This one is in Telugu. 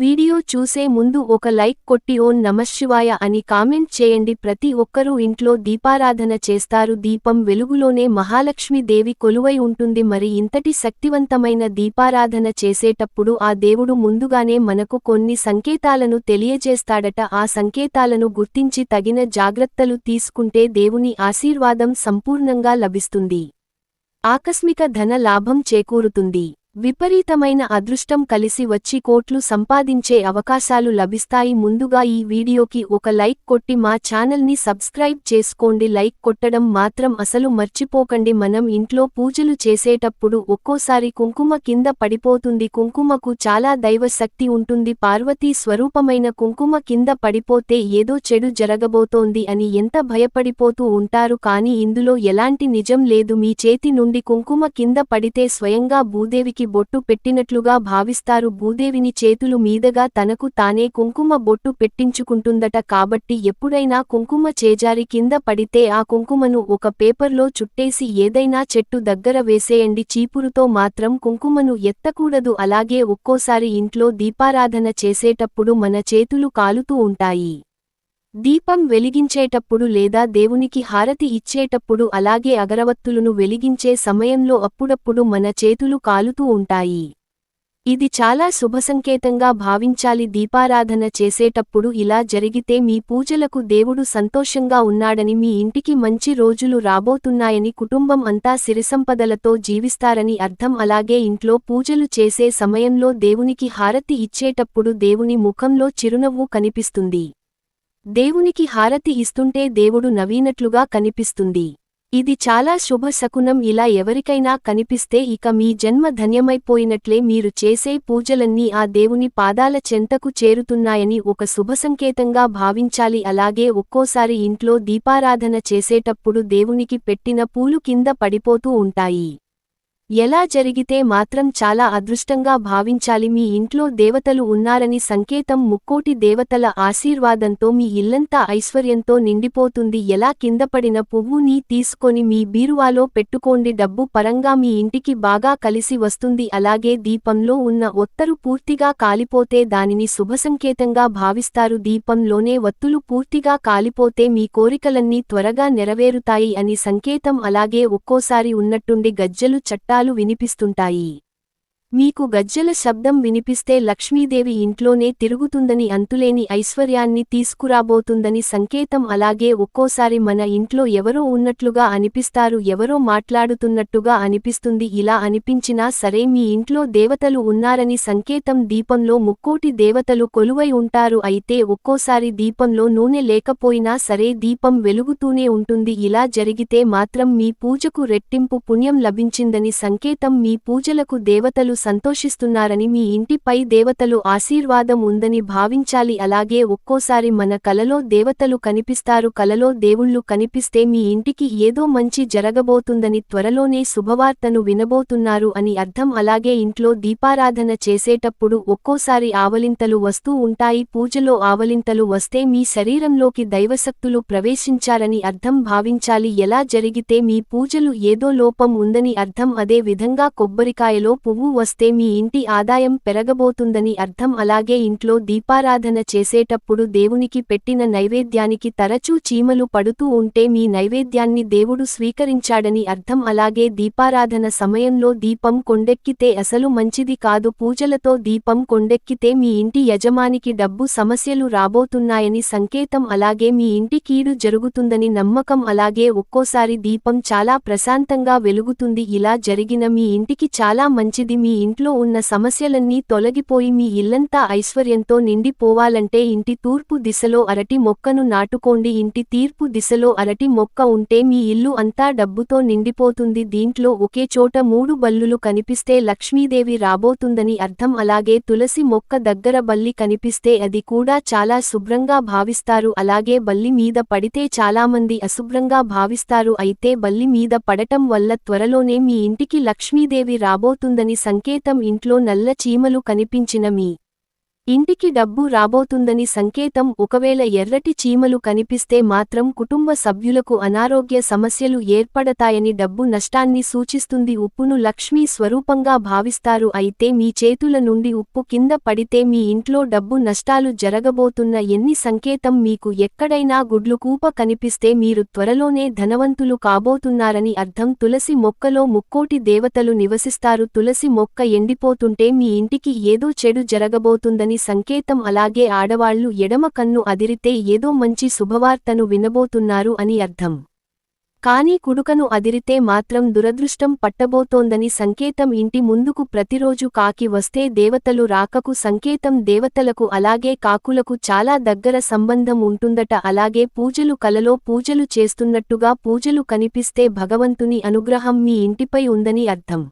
వీడియో చూసే ముందు ఒక లైక్ కొట్టి ఓన్ నమశివాయ అని కామెంట్ చేయండి. ప్రతి ఒక్కరూ ఇంట్లో దీపారాధన చేస్తారు. దీపం వెలుగులోనే మహాలక్ష్మి దేవి కొలువై ఉంటుంది. మరి ఇంతటి శక్తివంతమైన దీపారాధన చేసేటప్పుడు ఆ దేవుడు ముందుగానే మనకు కొన్ని సంకేతాలను తెలియజేస్తాడట. ఆ సంకేతాలను గుర్తించి తగిన జాగ్రత్తలు తీసుకుంటే దేవుని ఆశీర్వాదం సంపూర్ణంగా లభిస్తుంది. ఆకస్మిక ధన లాభం చేకూరుతుంది. విపరీతమైన అదృష్టం కలిసి వచ్చి కోట్లు సంపాదించే అవకాశాలు లభిస్తాయి. ముందుగా ఈ వీడియోకి ఒక లైక్ కొట్టి మా ఛానల్ని సబ్స్క్రైబ్ చేసుకోండి. లైక్ కొట్టడం మాత్రం అసలు మర్చిపోకండి. మనం ఇంట్లో పూజలు చేసేటప్పుడు ఒక్కోసారి కుంకుమ కింద పడిపోతుంది. కుంకుమకు చాలా దైవ శక్తి ఉంటుంది. పార్వతీ స్వరూపమైన కుంకుమ కింద పడిపోతే ఏదో చెడు జరగబోతోంది అని ఎంత భయపడిపోతూ ఉంటారు? కాని ఇందులో ఎలాంటి నిజం లేదు. మీ చేతి నుండి కుంకుమ కింద పడితే స్వయంగా భూదేవికి బొట్టు పెట్టినట్లుగా భావిస్తారు. భూదేవిని చేతులు మీదగా తనకు తానే కుంకుమ బొట్టు పెట్టించుకుంటుందట. కాబట్టి ఎప్పుడైనా కుంకుమ చేజారి కింద పడితే ఆ కుంకుమను ఒక పేపర్లో చుట్టేసి ఏదైనా చెట్టు దగ్గర వేసేయండి. చీపురుతో మాత్రం కుంకుమను ఎత్తకూడదు. అలాగే ఒక్కోసారి ఇంట్లో దీపారాధన చేసేటప్పుడు మన చేతులు కాలుతూ ఉంటాయి. దీపం వెలిగించేటప్పుడు లేదా దేవునికి హారతి ఇచ్చేటప్పుడు అలాగే అగరవత్తులను వెలిగించే సమయంలో అప్పుడప్పుడు మన చేతులు కాలుతూ ఉంటాయి. ఇది చాలా శుభసంకేతంగా భావించాలి. దీపారాధన చేసేటప్పుడు ఇలా జరిగితే మీ పూజలకు దేవుడు సంతోషంగా ఉన్నాడని మీ ఇంటికి మంచి రోజులు రాబోతున్నాయని కుటుంబం అంతా సిరిసంపదలతో జీవిస్తారని అర్థం. అలాగే ఇంట్లో పూజలు చేసే సమయంలో దేవునికి హారతి ఇచ్చేటప్పుడు దేవుని ముఖంలో చిరునవ్వు కనిపిస్తుంది. దేవునికి హారతి ఇస్తుంటే దేవుడు నవీనట్లుగా కనిపిస్తుంది. ఇది చాలా శుభ శకునం. ఇలా ఎవరికైనా కనిపిస్తే ఇక మీ జన్మ ధన్యమైపోయినట్లే మీరు చేసే పూజలన్నీ ఆ దేవుని పాదాల చెంతకు చేరుతున్నాయని ఒక శుభసంకేతంగా భావించాలి. అలాగే ఒక్కోసారి ఇంట్లో దీపారాధన చేసేటప్పుడు దేవునికి పెట్టిన పూలు కింద పడిపోతూ ఉంటాయి. ఎలా జరిగితే మాత్రం చాలా అదృష్టంగా భావించాలి. మీ ఇంట్లో దేవతలు ఉన్నారని సంకేతం ముక్కోటి దేవతల ఆశీర్వాదంతో మీ ఇల్లంతా ఐశ్వర్యంతో నిండిపోతుంది. ఎలా కిందపడిన పువ్వుని తీసుకొని మీ బీరువాలో పెట్టుకోండి. డబ్బు పరంగా మీ ఇంటికి బాగా కలిసి వస్తుంది. అలాగే దీపంలో ఉన్న ఒత్తరు పూర్తిగా కాలిపోతే దానిని శుభసంకేతంగా భావిస్తారు. దీపంలోనే ఒత్తులు పూర్తిగా కాలిపోతే మీ కోరికలన్నీ త్వరగా నెరవేరుతాయి అని సంకేతం అలాగే ఒక్కోసారి ఉన్నట్టుండి గజ్జలు చట్టా శబ్దాలు వినిపిస్తుంటాయి. మీకు గజ్జల శబ్దం వినిపిస్తే లక్ష్మీదేవి ఇంట్లోనే తిరుగుతుందని అంతులేని ఐశ్వర్యాన్ని తీసుకురాబోతుందని సంకేతం. అలాగే ఒక్కోసారి మన ఇంట్లో ఎవరో ఉన్నట్లుగా అనిపిస్తారు ఎవరో మాట్లాడుతున్నట్టుగా అనిపిస్తుంది. ఇలా అనిపించినా సరే మీ ఇంట్లో దేవతలు ఉన్నారని సంకేతం. దీపంలో ముక్కోటి దేవతలు కొలువై ఉంటారు. అయితే ఒక్కోసారి దీపంలో నూనె లేకపోయినా సరే దీపం వెలుగుతూనే ఉంటుంది. ఇలా జరిగితే మాత్రం మీ పూజకు రెట్టింపు పుణ్యం లభించిందని సంకేతం. మీ పూజలకు దేవతలు సంతోషిస్తున్నారని మీ ఇంటిపై దేవతలు ఆశీర్వాదం ఉందని భావించాలి. అలాగే ఒక్కోసారి మన కలలో దేవతలు కనిపిస్తారు. కలలో దేవుళ్ళు కనిపిస్తే మీ ఇంటికి ఏదో మంచి జరగబోతుందని త్వరలోనే శుభవార్తను వినబోతున్నారు అని అర్థం. అలాగే ఇంట్లో దీపారాధన చేసేటప్పుడు ఒక్కోసారి ఆవలింతలు వస్తూ ఉంటాయి. పూజలో ఆవలింతలు వస్తే మీ శరీరంలోకి దైవశక్తులు ప్రవేశించారని అర్థం. భావించాలి. ఎలా జరిగితే మీ పూజలు ఏదో లోపం ఉందని అర్థం. అదే విధంగా కొబ్బరికాయలో పువ్వు వస్తే మీ ఇంటి ఆదాయం పెరగబోతుందని అర్థం. అలాగే ఇంట్లో దీపారాధన చేసేటప్పుడు దేవునికి పెట్టిన నైవేద్యానికి తరచూ చీమలు పడుతూ ఉంటే మీ నైవేద్యాన్ని దేవుడు స్వీకరించాడని అర్థం. అలాగే దీపారాధన సమయంలో దీపం కొండెక్కితే అసలు మంచిది కాదు. పూజలతో దీపం కొండెక్కితే మీ ఇంటి యజమానికి డబ్బు సమస్యలు రాబోతున్నాయని సంకేతం. అలాగే మీ ఇంటి కీడు జరుగుతుందని నమ్మకం. అలాగే ఒక్కోసారి దీపం చాలా ప్రశాంతంగా వెలుగుతుంది. ఇలా జరిగిన మీ ఇంటికి చాలా మంచిది. మీ ఇంట్లో ఉన్న సమస్యలన్నీ తొలగిపోయి మీ ఇల్లంతా ఐశ్వర్యంతో నిండిపోవాలంటే ఇంటి తూర్పు దిశలో అరటి మొక్కను నాటుకోండి. ఇంటి తీర్పు దిశలో అరటి మొక్క ఉంటే మీ ఇల్లు అంతా డబ్బుతో నిండిపోతుంది. దీంట్లో ఒకే చోట మూడు బల్లులు కనిపిస్తే లక్ష్మీదేవి రాబోతుందని అర్థం. అలాగే తులసి మొక్క దగ్గర బల్లి కనిపిస్తే అది కూడా చాలా శుభ్రంగా భావిస్తారు. అలాగే బల్లి మీద పడితే చాలామంది అశుభ్రంగా భావిస్తారు. అయితే బల్లి మీద పడటం వల్ల త్వరలోనే మీ ఇంటికి లక్ష్మీదేవి రాబోతుందని సంకేతం ఇంట్లో నల్ల చీమలు కనిపించిన మీ ఇంటికి డబ్బు రాబోతుందని సంకేతం ఒకవేళ ఎర్రటి చీమలు కనిపిస్తే మాత్రం కుటుంబ సభ్యులకు అనారోగ్య సమస్యలు ఏర్పడతాయని డబ్బు నష్టాన్ని సూచిస్తుంది. ఉప్పును లక్ష్మీ స్వరూపంగా భావిస్తారు. అయితే మీ చేతుల నుండి ఉప్పు కింద పడితే మీ ఇంట్లో డబ్బు నష్టాలు జరగబోతున్న ఎన్ని సంకేతం మీకు ఎక్కడైనా గుడ్లు కూప కనిపిస్తే మీరు త్వరలోనే ధనవంతులు కాబోతున్నారని అర్థం. తులసి మొక్కలో ముక్కోటి దేవతలు నివసిస్తారు. తులసి మొక్క ఎండిపోతుంటే మీ ఇంటికి ఏదో చెడు జరగబోతుందని సంకేతం అలాగే ఆడవాళ్ళు ఎడమ కన్ను అదిరితే ఏదో మంచి శుభవార్తను వినబోతున్నారు అని అర్థం. కానీ కుడుకను అదిరితే మాత్రం దురదృష్టం పట్టబోతోందని సంకేతం ఇంటి ముందుకు ప్రతిరోజు కాకి వస్తే దేవతలు రాకకు సంకేతం దేవతలకు అలాగే కాకులకు చాలా దగ్గర సంబంధం ఉంటుందట. అలాగే పూజలు కలలో పూజలు చేస్తున్నట్టుగా పూజలు కనిపిస్తే భగవంతుని అనుగ్రహం మీ ఇంటిపై ఉందని అర్థం.